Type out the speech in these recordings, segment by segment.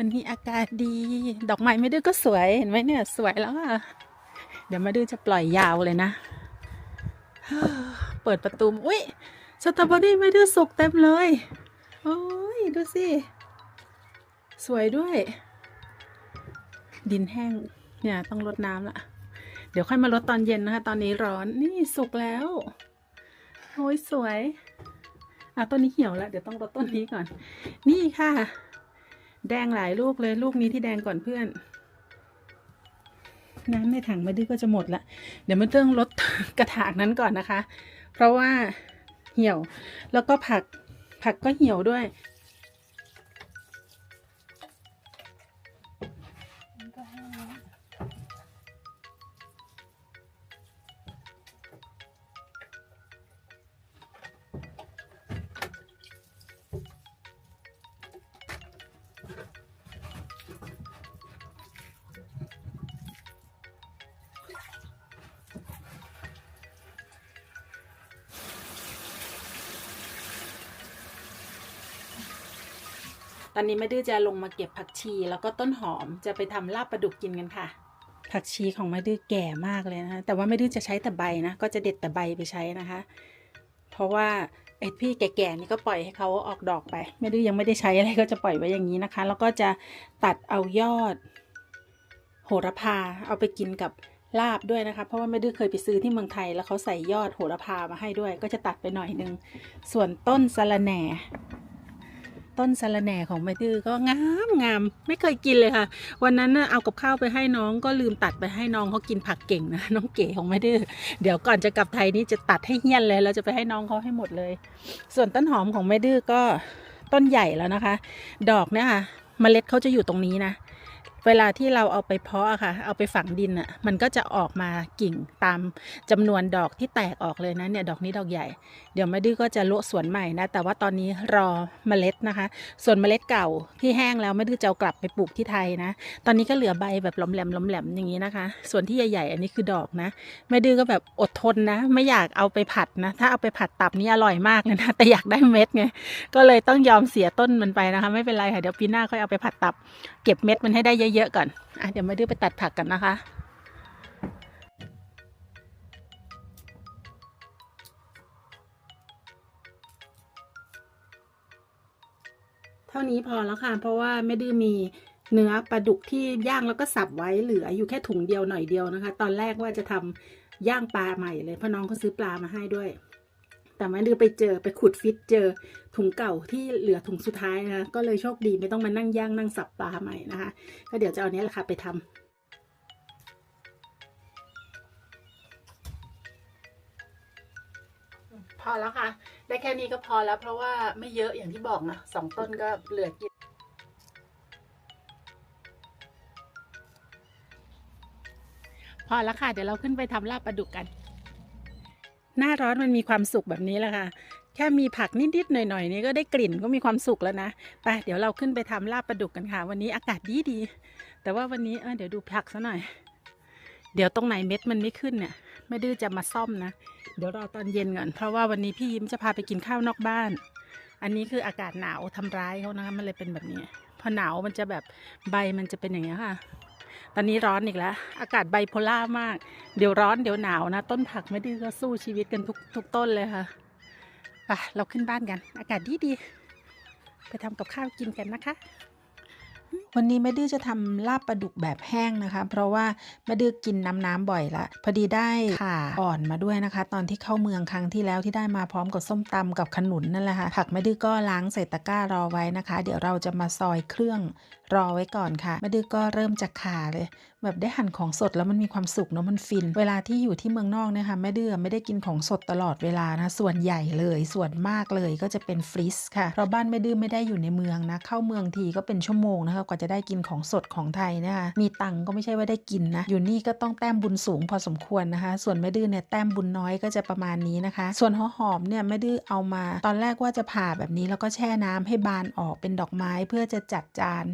วันนี้อากาศดี ดอกไม้ไม่ดื้อก็สวยเห็นไหมเนี่ย สวยแล้วอะ เดี๋ยวมาดื้อจะปล่อยยาวเลยนะ เปิดประตูอุ้ยสตรอเบอรี่ไม่ดื้อสุกเต็มเลย โอ้ยดูสิ สวยด้วย ดินแห้ง เนี่ยต้องรดน้ำละ เดี๋ยวค่อยมารดตอนเย็นนะคะ ตอนนี้ร้อน นี่สุกแล้ว โอ้ยสวย อะต้นนี้เหี่ยวแล้ว เดี๋ยวต้องรดต้นนี้ก่อน นี่ค่ะ แดงหลายลูกเลยลูกนี้ที่แดงก่อนเพื่อน น้ำในถังมาดื้อก็จะหมดละ เดี๋ยวมาเรื่องลดกระถางนั้นก่อนนะคะ เพราะว่าเหี่ยวแล้วก็ผักผักก็เหี่ยวด้วย ตอนนี้แม่ดื้อจะลงมาเก็บผักชี แล้วก็ต้นหอมจะไปทำลาบปลาดุกกินกันค่ะ ผักชีของแม่ดื้อแก่มากเลยนะคะแต่ว่าแม่ดื้อจะใช้แต่ใบนะ ก็จะเด็ดแต่ใบไปใช้นะคะ เพราะว่าไอ้พี่แก่ๆนี่ก็ปล่อยให้เขาออกดอกไปแม่ดื้อยังไม่ได้ใช้อะไรก็จะปล่อยไว้อย่างนี้นะคะ แล้วก็จะตัดเอายอด โหระพาเอาไปกินกับลาบด้วยนะคะ เพราะว่าแม่ดื้อเคยไปซื้อที่เมืองไทย แล้วเขาใส่ยอดโหระพามาให้ด้วย ก็จะตัดไปหน่อยนึง ส่วนต้นสะระแหน่ ต้นสะระแหน่ของแม่ดื้อก็งามงามไม่เคยกินเลยค่ะ วันนั้นเอากับข้าวไปให้น้องก็ลืมตัดไปให้น้องเขากินผักเก่งนะน้องเก๋ของแม่ดื้อเดี๋ยวก่อนจะกลับไทยนี่จะตัดให้เฮี้ยนเลยเราจะไปให้น้องเขาให้หมดเลย ส่วนต้นหอมของแม่ดื้อก็ต้นใหญ่แล้วนะคะ ดอกเนี่ยค่ะเมล็ดเขาจะอยู่ตรงนี้นะ เวลาที่เราเอาไปเพาะอะค่ะ เอาไปฝังดินอะมันก็จะออกมากิ่งตามจำนวนดอกที่แตกออกเลยนะเนี่ยดอกนี้ดอกใหญ่ เดี๋ยวแม่ดื้อก็จะโละสวนใหม่นะ แต่ว่าตอนนี้รอเมล็ดนะคะ ส่วนเมล็ดเก่าที่แห้งแล้วแม่ดื้อจะกลับไปปลูกที่ไทยนะ ตอนนี้ก็เหลือใบแบบล้มแหลมล้มแหลมอย่างนี้นะคะ ส่วนที่ใหญ่ๆอันนี้คือดอกนะแม่ดื้อก็แบบอดทนนะ ไม่อยากเอาไปผัดนะ ถ้าเอาไปผัดตับนี่อร่อยมากเลยนะแต่อยากได้เม็ดไงก็เลยต้องยอมเสียต้นมันไปนะคะ ไม่เป็นไรค่ะเดี๋ยวปีหน้าค่อยเอาไปผัดตับ เก็บเม็ดมันให้ได้เยอะๆก่อนอะเดี๋ยวแม่ดื้อไปตัดผักกันนะคะเท่านี้พอแล้วค่ะ เพราะว่าแม่ดื้อมีเนื้อปลาดุกที่ย่างแล้วก็สับไว้เหลืออยู่แค่ถุงเดียวหน่อยเดียวนะคะ ตอนแรกว่าจะทำย่างปลาใหม่เลยพราะน้องเขาซื้อปลามาให้ด้วย แต่แม่ดื้อไปเจอไปขุดฟิตเจอถุงเก่าที่เหลือถุงสุดท้ายนะคะก็เลยโชคดีไม่ต้องมานั่งย่างนั่งสับปลาใหม่นะคะ ก็เดี๋ยวจะเอาเนี้ยแหละค่ะไปทำพอแล้วค่ะ ได้แค่นี้ก็พอแล้ว เพราะว่าไม่เยอะอย่างที่บอกนะสองต้นก็เหลือกินพอแล้วค่ะ เดี๋ยวเราขึ้นไปทำลาบปลาดุกกัน หน้าร้อนมันมีความสุขแบบนี้แหละค่ะแค่มีผักนิดๆหน่อยๆนี่ก็ได้กลิ่นก็มีความสุขแล้วนะไปเดี๋ยวเราขึ้นไปทำลาบปลาดุกกันค่ะ วันนี้อากาศดีดีๆแต่ว่าวันนี้เออเดี๋ยวดูผักซะหน่อย เดี๋ยวตรงไหนเม็ดมันไม่ขึ้นเนี่ยไม่ดื้อจะมาซ่อมนะ เดี๋ยวรอตอนเย็นก่อนเพราะว่าวันนี้พี่ยิ้มจะพาไปกินข้าวนอกบ้าน อันนี้คืออากาศหนาวทำร้ายเขานะคะมันเลยเป็นแบบนี้ พอหนาวมันจะแบบใบมันจะเป็นอย่างนี้ยค่ะ ตอนนี้ร้อนอีกแล้ว อากาศไบโพล่ามาก เดี๋ยวร้อนเดี๋ยวหนาวนะ ต้นผักไม่ดื้อก็สู้ชีวิตกันทุกทุกต้นเลยค่ะไปเราขึ้นบ้านกัน อากาศดีดีๆไปทำกับข้าวกินกันนะคะ วันนี้แม่ดื้อจะทำลาบปลาดุกแบบแห้งนะคะ เพราะว่าแม่ดื้อกินน้ำน้ำบ่อยละพอดีได้ข่าอ่อนมาด้วยนะคะ ตอนที่เข้าเมืองครั้งที่แล้วที่ได้มาพร้อมกับส้มตำกับขนุนนั่นแหละค่ะผักแม่ดื้อก็ล้างใส่ตะกร้ารอไว้นะคะ เดี๋ยวเราจะมาซอยเครื่องรอไว้ก่อนค่ะแม่ดื้อก็เริ่มจากข่าเลย แบบได้หั่นของสดแล้วมันมีความสุขเนาะมันฟิน เวลาที่อยู่ที่เมืองนอกเนี่ยค่ะแม่เดือไม่ได้กินของสดตลอดเวลานะส่วนใหญ่เลยส่วนมากเลยก็จะเป็นฟรีซค่ะเพราะบ้านแม่ดื้อไม่ได้อยู่ในเมืองนะเข้าเมืองทีก็เป็นชั่วโมงนะคะกว่าจะได้กินของสดของไทยนะคะมีตังก็ไม่ใช่ว่าได้กินนะอยู่นี่ก็ต้องแต้มบุญสูงพอสมควรนะคะ ส่วนแม่ดื้อเนี่ยแต้มบุญน้อยก็จะประมาณนี้นะคะ ส่วนหัวหอมเนี่ยแม่ดื้อเอามา ตอนแรกว่าจะผ่าแบบนี้แล้วก็แช่น้ำให้บานออกเป็นดอกไม้เพื่อจะจัดจาน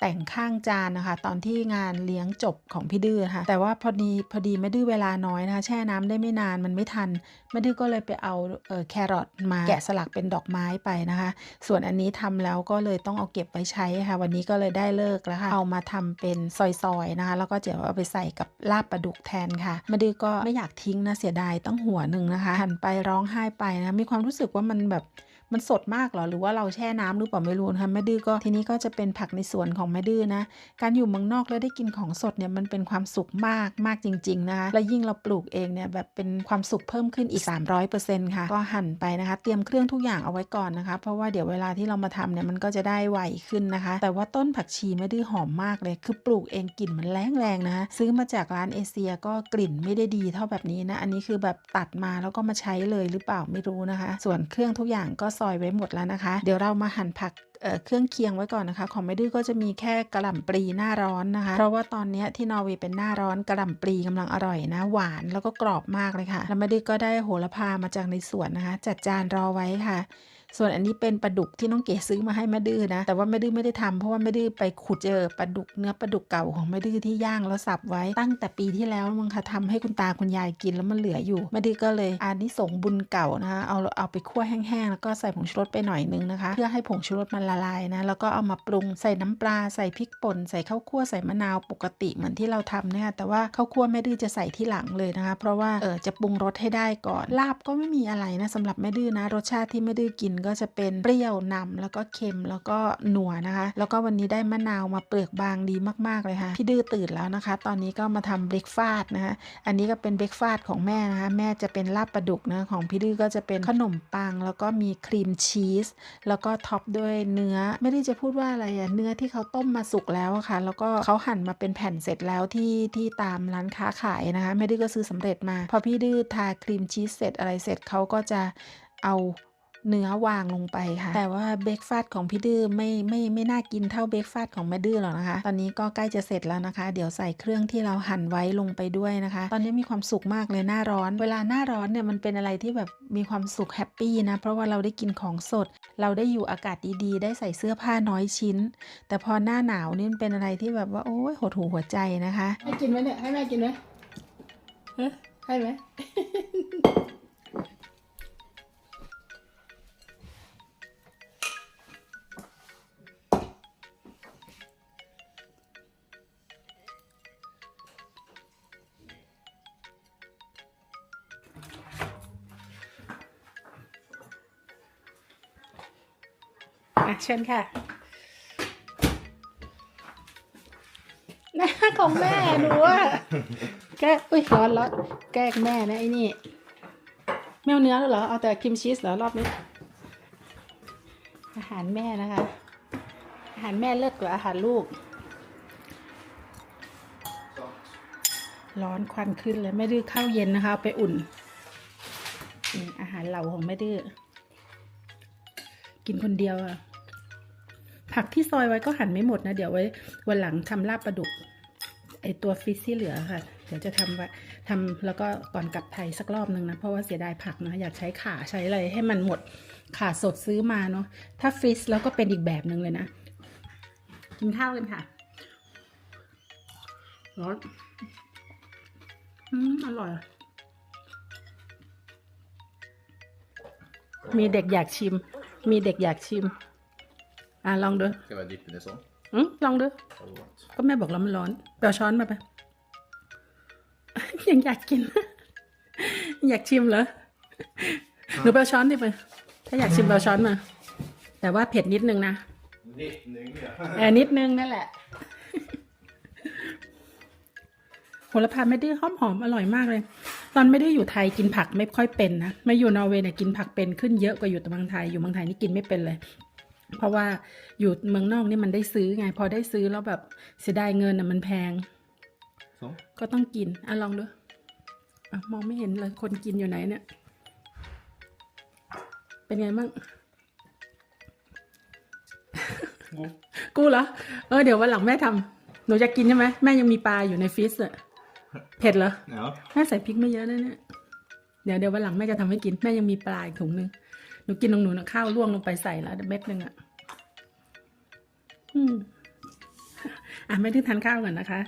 แต่งข้างจานนะคะ ตอนที่งานเลี้ยงจบของพี่ดื้อค่ะ แต่ว่าพอดีพอดีแม่ดื้อเวลาน้อยนะคะ แช่น้ำได้ไม่นานมันไม่ทันแม่ดื้อก็เลยไปเอาเออแครอทมาแกะสลักเป็นดอกไม้ไปนะคะ ส่วนอันนี้ทำแล้วก็เลยต้องเอาเก็บไว้ใช้ค่ะ วันนี้ก็เลยได้เลิกแล้วค่ะ เอามาทำเป็นซอยๆนะคะ แล้วก็เดี๋ยวเอาไปใส่กับลาบปลาดุกแทนค่ะแม่ดื้อก็ไม่อยากทิ้งนะเสียดายต้องหัวหนึ่งนะคะหันไปร้องไห้ไปนะมีความรู้สึกว่ามันแบบ มันสดมากเหรอหรือว่าเราแช่น้ำหรือเปล่าไม่รู้นะคะแม่ดื้อก็ทีนี้ก็จะเป็นผักในสวนของแม่ดื้อนะการอยู่เมืองนอกแล้วได้กินของสดเนี่ยมันเป็นความสุขมากมากจริง ๆ นะคะและยิ่งเราปลูกเองเนี่ยแบบเป็นความสุขเพิ่มขึ้นอีก 300%ค่ะ ก็หั่นไปนะคะ เตรียมเครื่องทุกอย่างเอาไว้ก่อนนะคะ เพราะว่าเดี๋ยวเวลาที่เรามาทำเนี่ยมันก็จะได้ไวขึ้นนะคะ แต่ว่าต้นผักชีไม่ดื้อหอมมากเลย คือปลูกเองกลิ่นมันแรงแรงๆนะคะซื้อมาจากร้านเอเชียก็กลิ่นไม่ได้ดีเท่าแบบนี้นะอันนี้คือแบบตัดมาแล้วก็มาใช้เลยหรือเปล่าไม่รู้นะคะ ส่วนเครื่องทุกอย่างก็ซอยไว้หมดแล้วนะคะ เดี๋ยวเรามาหั่นผักเเครื่องเคียงไว้ก่อนนะคะ ของไม่ดื้อก็จะมีแค่กระหล่ำปลีหน้าร้อนนะคะ เพราะว่าตอนนี้ที่นอร์เวย์เป็นหน้าร้อนกระหล่ำปลีกำลังอร่อยนะ หวานแล้วก็กรอบมากเลยค่ะ แล้วไม่ดื้อก็ได้โหระพามาจากในสวนนะคะ จัดจานรอไว้ค่ะ ส่วนอันนี้เป็นปลาดุกที่น้องเก๋ซื้อมาให้แม่ดื้อนะ แต่ว่าแม่ดื้อไม่ได้ทำเพราะว่าแม่ดื้อไปขุดเจอปลาดุกเนื้อปลาดุกเก่าของแม่ดื้อที่ย่างแล้วสับไว้ตั้งแต่ปีที่แล้วมั้งคะทำให้คุณตาคุณยายกินแล้วมันเหลืออยู่แม่ดื้อก็เลยอันนี้ส่งบุญเก่านะคะเอาเอาไปคั่วแห้งๆแล้วก็ใส่ผงชูรสไปหน่อยนึงนะคะ เพื่อให้ผงชูรสมันละลายนะแล้วก็เอามาปรุงใส่น้ำปลาใส่พริกป่นใส่ข้าวคั่วใส่มะนาวปกติเหมือนที่เราทำเนี่ยแต่ว่าข้าวคั่วแม่ดื้อจะใส่ที่หลังเลยนะคะ เพราะว่าเออจะปรุงรสให้ได้ก่อนลาบก็ไม่มีอะไรนะสำหรับแม่ดื้อนะรสชาติที่แม่ดื้อกินก็จะเป็นเปรี้ยวนำแล้วก็เค็มแล้วก็หนัวนะคะ แล้วก็วันนี้ได้มะนาวมาเปลือกบางดีมากๆเลยค่ะ พี่ดื้อตื่นแล้วนะคะ ตอนนี้ก็มาทำเบรกฟาสนะคะ อันนี้ก็เป็นเบรกฟาสของแม่นะคะ แม่จะเป็นลาบปลาดุกนะของพี่ดื้อก็จะเป็นขนมปัง แล้วก็มีครีมชีส แล้วก็ท็อปด้วยเนื้อ ไม่ได้จะพูดว่าอะไรอะเนื้อที่เขาต้มมาสุกแล้วะค่ะ แล้วก็เขาหั่นมาเป็นแผ่นเสร็จแล้วที่ที่ตามร้านค้าขายนะคะแม่ดื้อก็ซื้อสำเร็จมา พอพี่ดื้อทาครีมชีสเสร็จอะไรเสร็จเขาก็จะเอา เนื้อวางลงไปค่ะ แต่ว่าเบรกฟาสต์ของพี่ดื้อไม่ไม่ไม่น่ากินเท่าเบรกฟาสต์ของแม่ดื้อหรอกนะคะ ตอนนี้ก็ใกล้จะเสร็จแล้วนะคะ เดี๋ยวใส่เครื่องที่เราหั่นไว้ลงไปด้วยนะคะ ตอนนี้มีความสุขมากเลยหน้าร้อน เวลาหน้าร้อนเนี่ยมันเป็นอะไรที่แบบมีความสุขแฮปปี้นะ เพราะว่าเราได้กินของสด เราได้อยู่อากาศดีๆ ได้ใส่เสื้อผ้าน้อยชิ้น แต่พอหน้าหนาวนี่มันเป็นอะไรที่แบบว่าโอ้ยหดหูหัวใจนะคะ ให้กินไหมเนี่ยให้แม่กินไหมฮะให้ไหม อะเชิญค่ะหน้าของแม่หนูอะแก้อุ้ยร้อนร้อนแกล้งแม่นะไอ้นี่ไม่เอาเนื้อแล้วเหรอ เอาแต่ครีมชีสเหรอรอบนี้ อาหารแม่นะคะ อาหารแม่เลิศกว่าอาหารลูก ร้อนควันขึ้นเลยไม่ดื้อข้าวเย็นนะคะ ไปอุ่น อาหารเหล่าของแม่ดื้อกินคนเดียวอะ ผักที่ซอยไว้ก็หั่นไม่หมดนะ เดี๋ยวไว้วันหลังทำลาบปลาดุกไอตัวฟิชที่เหลือค่ะ เดี๋ยวจะทำไว้ทำแล้วก็ก่อนกลับไทยสักรอบหนึ่งนะ เพราะว่าเสียดายผักนะ อยากใช้ขาใช้อะไรให้มันหมดขาสดซื้อมาเนาะถ้าฟิชแล้วก็เป็นอีกแบบหนึ่งเลยนะ กินข้าวกันค่ะร้อนอืมอร่อย มีเด็กอยากชิม มีเด็กอยากชิม อะลองดู Ska jag dippa det så? อืมลองดู Har du varit? ก็แม่บอกแล้วมันร้อนไปเอาช้อนมาไป ยังอยากกิน อยากชิมเหรอหนูไปเอาช้อนดิไป ถ้าอยากชิมไปเอาช้อนมา แต่ว่าเผ็ดนิดนึงนะ Nittning ja. เออนิดนึงนั่นแหละ โหระพาไม่ได้หอมหอมๆอร่อยมากเลย ตอนไม่ได้อยู่ไทยกินผักไม่ค่อยเป็นนะ มาอยู่นอร์เวย์เนี่ยกินผักเป็นขึ้นเยอะกว่าอยู่แต่เมืองไทย อยู่เมืองไทยนี่กินไม่เป็นเลย เพราะว่าอยู่เมืองนอกนี่มันได้ซื้อไง พอได้ซื้อแล้วแบบเสียดายเงินอะมันแพง Så. ก็ต้องกิน อะลองดูอะมองไม่เห็นเลยคนกินอยู่ไหนเนี่ย เป็นไงบ้าง God. กูเหรอ เออเดี๋ยววันหลังแม่ทำหนูจะกินใช่ไหมแม่ยังมีปลาอยู่ในฟรีซอะเผ็ดเหรอ Ja. แม่ใส่พริกไม่เยอะนะเนี่ย เดี๋ยวเดี๋ยววันหลังแม่จะทำให้กิน แม่ยังมีปลาอีกถุงหนึ่งห นูกินของหนูนะข้าวล่วงลงไปใส่แล้วเม็ดหนึ่งอะ อืม อะไม่ได้ทานข้าวก่อนนะคะ